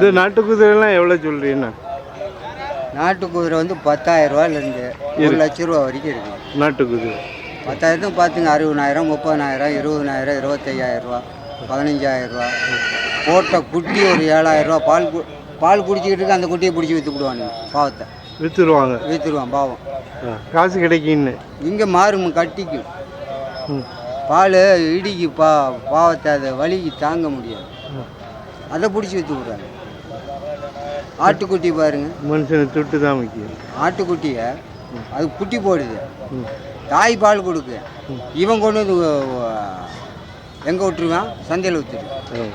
இந்த நாட்டு குதிரைலாம் எவ்வளோ சொல்கிறீங்கண்ணா நாட்டு குதிரை வந்து பத்தாயிரம் ரூபாயிலேருந்து ஒரு லட்ச ரூபா வரைக்கும் இருக்குது நாட்டு குதிரை. பத்தாயிரத்தும் பார்த்துங்க அறுபதாயிரம் முப்பதாயிரம் இருபதாயிரம் இருபத்தையாயிரம் ரூபா பதினஞ்சாயிரம் ரூபா. போட்ட குட்டி ஒரு ஏழாயிரம் ரூபா. பால் பால் குடிச்சிக்கிட்டு இருக்கு அந்த குட்டியை பிடிச்சி விற்று விடுவானுங்க பாவத்தை. விற்றுருவாங்க விற்றுருவான் பாவம். காசு கிடைக்குன்னு. இங்கே மாறும் கட்டிக்கும். பால் இடிக்கு பா பாவத்தை அதை வலிக்கு தாங்க முடியாது. அதை பிடிச்சி விற்று விடுறாங்க ஆட்டுக்குட்டி பாருங்க. மனுஷனை துட்டு தான் முக்கியம் ஆட்டுக்குட்டியை அது குட்டி போடுது. தாய் பால் கொடுக்கு. இவன் கொண்டு வந்து எங்கே விட்டுருவான் சந்தையில் விற்றுருவான்.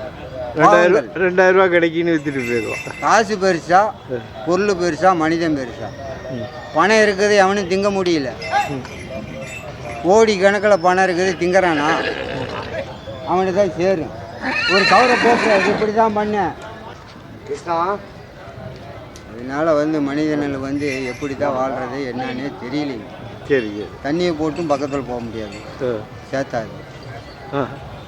ரெண்டாயிரம் ரெண்டாயிரம் ரூபா கிடைக்குன்னு விற்றுட்டு போயிடுவான் காசு பெருசா பொருள் பெருசா மனிதன் பெருசா. பணம் இருக்குது அவனும் திங்க முடியல. கோடி கணக்கில் பணம் இருக்குது திங்கறானா? அவனுக்கு தான் சேரும். ஒரு கவரை போக்குற இப்படி தான் பண்ணேன். கிருஷ்ணா அதனால வந்து மனிதனில் வந்து எப்படி தான் வாழ்கிறது என்னன்னே தெரியலைங்க சரி தண்ணியை போட்டும் பக்கத்தில் போக முடியாது. ஆ.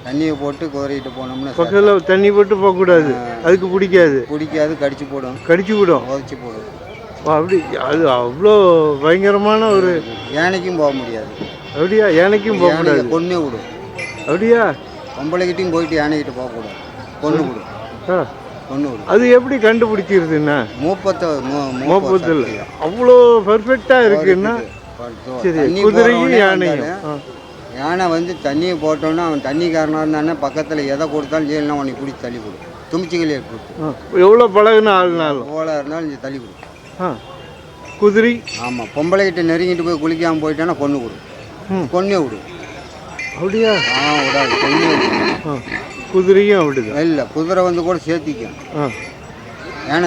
தண்ணியை போட்டு குதிரைகிட்ட போனோம்னா. பக்கத்தில் தண்ணி போட்டு போகக்கூடாது அதுக்கு பிடிக்காது. பிடிக்காது கடிச்சு போடும். கடிச்சு விடும். உதச்சி போடும். அப்படி அது அவ்வளோ பயங்கரமான ஒரு யானைக்கும் போக முடியாது. அப்படியா? யானைக்கும் போகக்கூடாது யானையை கொன்னே விடும். அப்படியா? பொம்பளைக்கிட்டையும் போயிட்டு யானைக்கிட்ட போகக்கூடாது. கொன்று விடும். ஆ. அது எப்படி கண்டுபிடிச்சிருதுண்ணா மூப்பத்தை மோப்பத்தில். அவ்வளோ பர்ஃபெக்டாக இருக்குன்னா. சரி தண்ணி குதிரையும் யானையும். யானை வந்து தண்ணியை போட்டோன்னா அவன் தண்ணிக்காரனாக இருந்தானே பக்கத்தில் எதை கொடுத்தாலும் ஜெயிலாம் உனக்கு பிடிச்சி தள்ளி கொடு. தும்பிச்சிகளே கொடுத்து. ஆ. எவ்வளோ பழகுன ஆள்னாலும்? ஓலை இருந்தாலும் இங்கே தள்ளி கொடு. குதிரை? ஆமாம் பொம்பளைக்கிட்ட நெருங்கிட்டு போய் குளிக்காமல் போயிட்டானா கொன்று கொடு. கொன்னே விடு. அப்படியா? ஆ விடாது கொன்னே விடு. குதிரையும் அப்படிதான் இல்லை குதிரை வந்து கூட சேர்த்திக்கும். ஆ.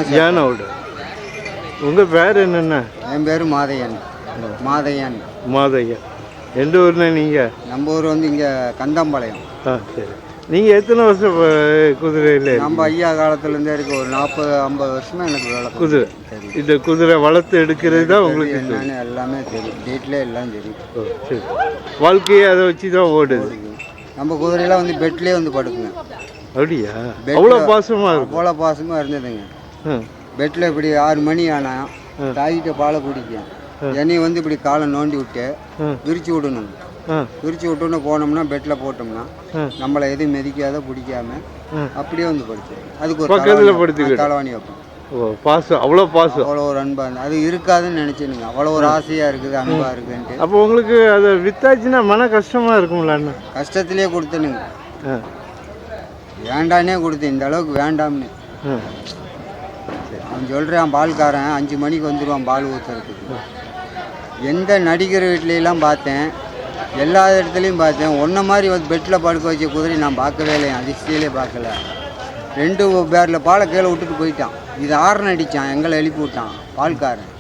யானை விடு உங்கள் பேர் என்னென்ன? என் பேர் மாதையன். மாதையன். மாதையா எந்த ஊர்ண்ணா நீங்கள் நம்ம ஊர் வந்து இங்கே கந்தம்பாளையம். ஆ சரி. நீங்கள் எத்தனை வருஷம் ப- குதிரையில் நம்ம ஐயா காலத்துலேருந்தே இருக்கு ஒரு நாற்பது ஐம்பது வருஷமா எனக்கு வேலை குதிரை. இந்த குதிரை வளர்த்து எடுக்கிறது தான் உங்களுக்கு என்னன்னு எல்லாமே தெரியும். டீட்டில் எல்லாம் தெரியும். ஓ, சரி. வாழ்க்கையே அதை வச்சு தான் ஓடுது. நம்ம குதிரையெல்லாம் வந்து பெட்லேயே வந்து படுக்குங்க. அப்படியா? அவ்வளோ பாசமாக இருக்கும் அவ்வளோ பாசமாக இருந்ததுங்க. பெட்டில் இப்படி ஆறு மணி ஆனா தாய்கிட்ட பாலை குடிக்கும் என்னைய வந்து இப்படி காலை நோண்டி விட்டு. விரிச்சு விடணும். விரிச்சு விட்டோன்னு போனோம்னா பெட்டில் போட்டோம்னா. நம்மளை எதுவும் மிதிக்காத பிடிக்காம. அப்படியே வந்து படுத்து அதுக்கு ஒரு தலைவாணி- வைப்போம். பாசம் அவ்வளோ பாசம். அவ்வளோ ஒரு அன்பா இருந்து அது இருக்காதுன்னு நினச்சினுங்க அவ்வளோ ஒரு ஆசையாக இருக்குது அன்பா இருக்குன்ட்டு. அப்போ உங்களுக்கு அதை வித்தாச்சுன்னா மன கஷ்டமாக இருக்கும்ல அண்ணா? கஷ்டத்திலே கொடுத்தனுங்க. வேண்டானே கொடுத்தேன் இந்த அளவுக்கு வேண்டாம்னு. அவன் சொல்கிறான் பால்காரன் அஞ்சு மணிக்கு வந்துடுவான் பால் ஊற்றுறதுக்கு எந்த நடிகர் வீட்லையெல்லாம் பார்த்தேன் எல்லா இடத்துலையும் பார்த்தேன் ஒன்றை மாதிரி வந்து பெட்டில் படுக்க வச்ச குதிரை நான் பார்க்கவே இல்லை அதிர்ஷ்டியிலே பார்க்கல. ரெண்டு பேரில் பாலை கீழே விட்டுட்டு போயிட்டான். இது ஆரன் அடித்தான் எங்களை எழுப்பி விட்டான் பால்காரன்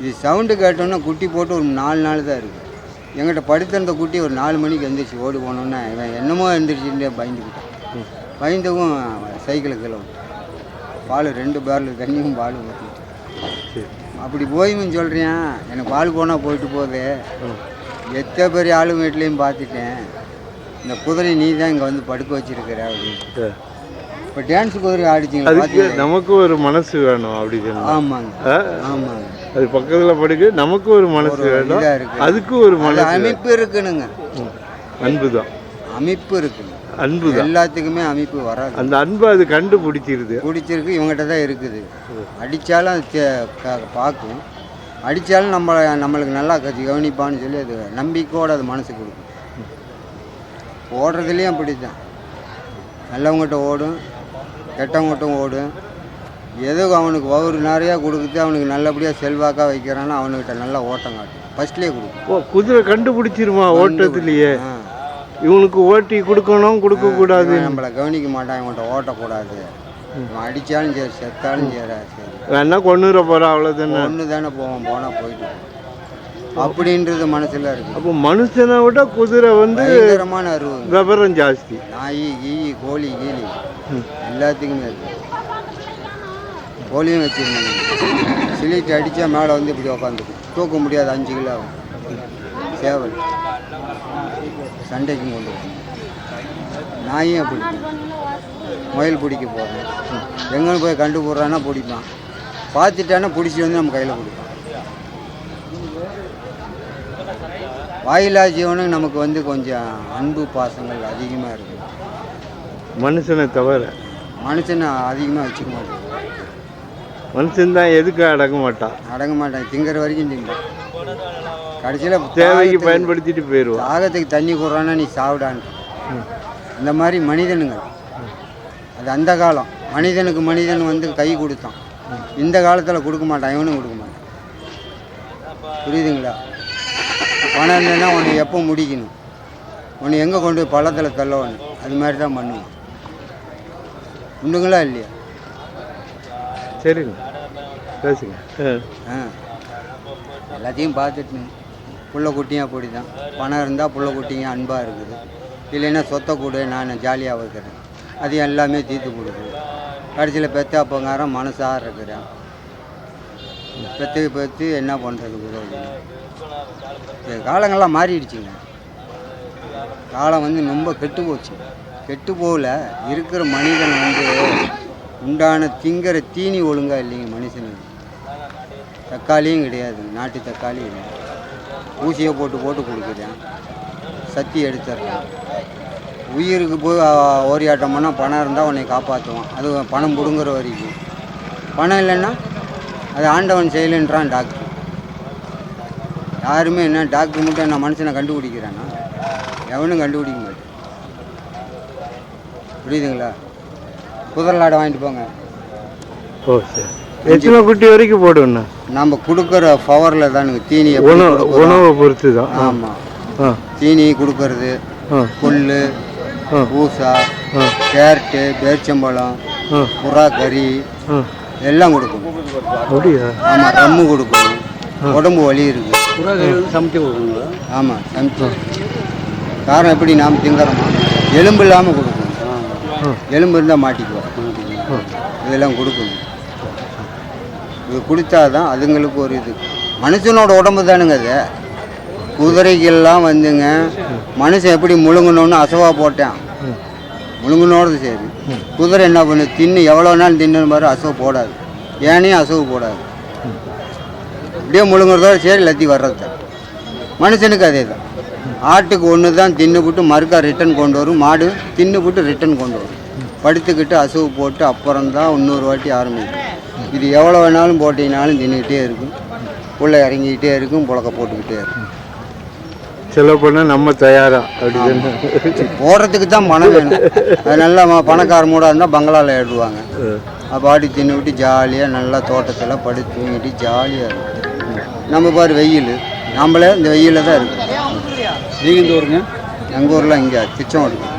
இது சவுண்டு கேட்டோன்னே குட்டி போட்டு ஒரு நாலு நாள் தான் இருக்குது எங்கிட்ட படுத்திருந்த குட்டி ஒரு நாலு மணிக்கு எந்திரிச்சு ஓடி போனோன்னே இவன் என்னமோ எந்திரிச்சுட்டே பயந்துக்கிட்டான். பயந்தவும் சைக்கிளை விட்டான். பால் ரெண்டு பேரில் தண்ணியும் பாலும் ஊற்றிட்டு அப்படி போயும் சொல்கிறேன் எனக்கு பால் போனால் போயிட்டு போகுது எத்தனை பெரிய ஆளு வீட்லேயும் பார்த்துட்டேன். இந்த குதிரை நீ தான் இங்கே வந்து படுக்க வச்சிருக்கிற அப்படின்னு. சரி. இப்போ டான்ஸ் குதிரை ஆடிச்சிங்க அதுக்கு நமக்கு ஒரு மனசு வேணும் அப்படி ஆமாங்க? ஆமாங்க. அது பக்கத்தில் படுக்க நமக்கு ஒரு மனசு வேணும். அதுக்கு ஒரு மனசு அமைப்பு இருக்குனுங்க. அன்பு தான் அமைப்பு இருக்குங்க. அன்பு எல்லாத்துக்குமே அமைப்பு வராது. அந்த அன்பை அது கண்டுபிடிச்சிருது. பிடிச்சிருக்கு இவங்ககிட்ட தான் இருக்குது. அடித்தாலும் அது பார்க்கும். அடித்தாலும் நம்ம நம்மளுக்கு நல்லா கத்தி கவனிப்பான்னு சொல்லி அது நம்பிக்கையோடு அது மனசுக்கு கொடுக்கும். ஓடுறதுலேயும் அப்படி தான் நல்லவங்ககிட்ட ஓடும் கெட்டவங்ககிட்ட ஓடும் எது அவனுக்கு வவுறு நிறையா கொடுக்குது அவனுக்கு நல்லபடியாக செல்வாக்காக வைக்கிறானோ அவனுக்கிட்ட நல்லா ஓட்டம் காட்டும் ஃபஸ்ட்லேயே கொடுக்கும் ஓ குதிரை கண்டுபிடிச்சிருமா ஓட்டத்திலேயே? இவனுக்கு ஓட்டி கொடுக்கணும் கொடுக்க கூடாது. இவன் நம்மளை கவனிக்க மாட்டான் இவன்கிட்ட ஓட்டக்கூடாது இவன் அடித்தாலும் சரி செத்தாலும் சரி சரி. வேணா கொண்டுற போறான் அவ்வளோதானே ஒன்று தானே போவோம் போனால் போயிட்டு. அப்படின்றது மனசில் இருக்கு. அப்போ மனுஷனை விட குதிரை வந்து பயங்கரமான அருவு விவரம் ஜாஸ்தி. நாய் கீயி கோழி கீழி. எல்லாத்துக்குமே இருக்கு. கோழியும் வச்சுருந்தாங்க. சிலிட்டு அடித்தா மேலே வந்து இப்படி உக்காந்துக்கும். தூக்க முடியாது அஞ்சு கிலோ ஆகும். சேவல். சண்டைக்கும் கொண்டு போகும். நாயும் அப்படி. முயல் பிடிக்க போகிறேன் எங்கே போய் கண்டு போடுறான்னா பிடிப்பான். பார்த்துட்டானா பிடிச்சி வந்து நம்ம கையில் கொடுப்பான். வாயிலா ஜீவனும் நமக்கு வந்து கொஞ்சம் அன்பு பாசங்கள் அதிகமாக இருக்குது மனுஷனை தவிர மனுஷனை அதிகமாக வச்சுக்க மாட்டேன். மனுஷன் தான் எதுக்கு அடங்க மாட்டான்? அடங்க மாட்டேன். திங்கிற வரைக்கும் திங்கிறான் கடைசியில் தேவைக்கு பயன்படுத்திட்டு போயிடுவான். தாகத்துக்கு தண்ணி கொடுறான்னா நீ சாப்பிடான்னு இந்த மாதிரி மனிதனுங்க. அது அந்த காலம். மனிதனுக்கு மனிதன் வந்து கை கொடுத்தான். இந்த காலத்தில் கொடுக்க மாட்டான். இவனும் கொடுக்க மாட்டான். புரியுதுங்களா? பணம் இருந்ததுன்னா உன்னை எப்போ முடிக்கணும்? உன்னை எங்கே கொண்டு போய் பள்ளத்தில் தள்ளவணும் அது மாதிரி தான் பண்ணுவான். உண்டுங்களா இல்லையா? சரிங்க. பேசுங்க. ஆ. எல்லாத்தையும் பார்த்துட்டு புள்ள குட்டியும் அப்படி தான் பணம் இருந்தால் புள்ள குட்டிங்க அன்பாக இருக்குது. இல்லைன்னா சொத்தை கொடு நான் ஜாலியாக வைக்கிறேன். அது எல்லாமே தீர்த்து கொடுக்குது. கடைசியில் பெத்த அப்பங்காரன் மனசாக இருக்கிறான். பெத்து பெத்து என்ன பண்ணுறது உதவி இந்த காலங்கள்லாம் மாறிடுச்சுங்க. காலம் வந்து ரொம்ப கெட்டு போச்சு. கெட்டு போகல. இருக்கிற மனிதன் வந்து உண்டான திங்கிற தீனி ஒழுங்காக இல்லைங்க மனுஷனுக்கு. தக்காளியும் கிடையாது. நாட்டு தக்காளி இல்லை. ஊசியை போட்டு போட்டு கொடுக்குறேன். சத்தி எடுத்துடுறான். உயிருக்கு போய் ஓரியாட்டம் பண்ணால் பணம் இருந்தால் உன்னை காப்பாற்றுவான். அது பணம் பிடுங்குற வரைக்கும். பணம் இல்லைன்னா அது ஆண்டவன் செய்யலைன்றான் டாக்டர் யாருமே என்ன டாக்டர் மட்டும் என்ன மனுஷனை கண்டுபிடிக்கிறானா? எவனும் கண்டுபிடிக்க மாட்டேன். புரியுதுங்களா? குதிரலாடை வாங்கிட்டு போங்க. ஓ சரி. எத்தனை குட்டி வரைக்கும் போடுவேண்ணா நம்ம கொடுக்குற பவரில் தானுங்க தீனி எப்படி உணவு? உணவை பொறுத்து தான். ஆமாம் தீனி கொடுக்கறது புல் பூசா கேரட்டு பேரிச்சம்பழம் புறா கறி எல்லாம் அப்படியா? ஆமாம் ரம்மு கொடுக்கணும் உடம்பு வலி இருக்குது சமைச்சு கொடுக்குங்களா ஆமாம் சமைச்சு காரம் எப்படி நாம் திங்கிறோமா? எலும்பு இல்லாமல் கொடுக்கணும். எலும்பு இருந்தால் மாட்டிக்குவோம் இதெல்லாம் கொடுக்கணும். இது கொடுத்தாதான் அதுங்களுக்கு ஒரு இது. மனுஷனோட உடம்பு தானுங்க அது. குதிரைக்கெல்லாம் வந்துங்க மனுஷன் எப்படி முழுங்கணும்னு அசவா போட்டான். முழுங்கினோடது சரி. குதிரை என்ன பண்ணு? தின்னு எவ்வளோ நாள் தின்னு மாதிரி அசவு போடாது. ஏனையும் அசவு போடாது. அப்படியே முழுங்குறதோட சரி லத்தி வர்றது தான். மனுஷனுக்கு அதே தான். ஆட்டுக்கு ஒன்று தான் தின்னுபிட்டு மறுக்கா ரிட்டன் கொண்டு வரும். மாடு தின்னுபிட்டு ரிட்டன் கொண்டு வரும். படுத்துக்கிட்டு அசவு போட்டு அப்புறம் தான் இன்னொரு வாட்டி ஆரம்பிக்கும். இது எவ்வளோ வேணாலும் போட்டிங்கனாலும் தின்னுக்கிட்டே இருக்கும். உள்ளே இறங்கிக்கிட்டே இருக்கும் புழக்க போட்டுக்கிட்டே இருக்கும். செலவு பண்ண நம்ம தயாரா அப்படின்னு போடுறதுக்கு தான் பணம் வேணும். அது நல்லா ம- பணக்கார மூடாக இருந்தால் பங்களாவில் ஏடுவாங்க அப்போ ஆடி தின்னு விட்டு ஜாலியாக நல்லா தோட்டத்தில் படுத்து தூங்கிட்டு ஜாலியாக இருக்கும். நம்ம பாரு வெயில். நம்மளே இந்த வெயிலில் தான் இருக்கும். நீங்கள் இந்த ஊருங்க? எங்கள் ஊரில் இங்கே திச்சம் இருக்கு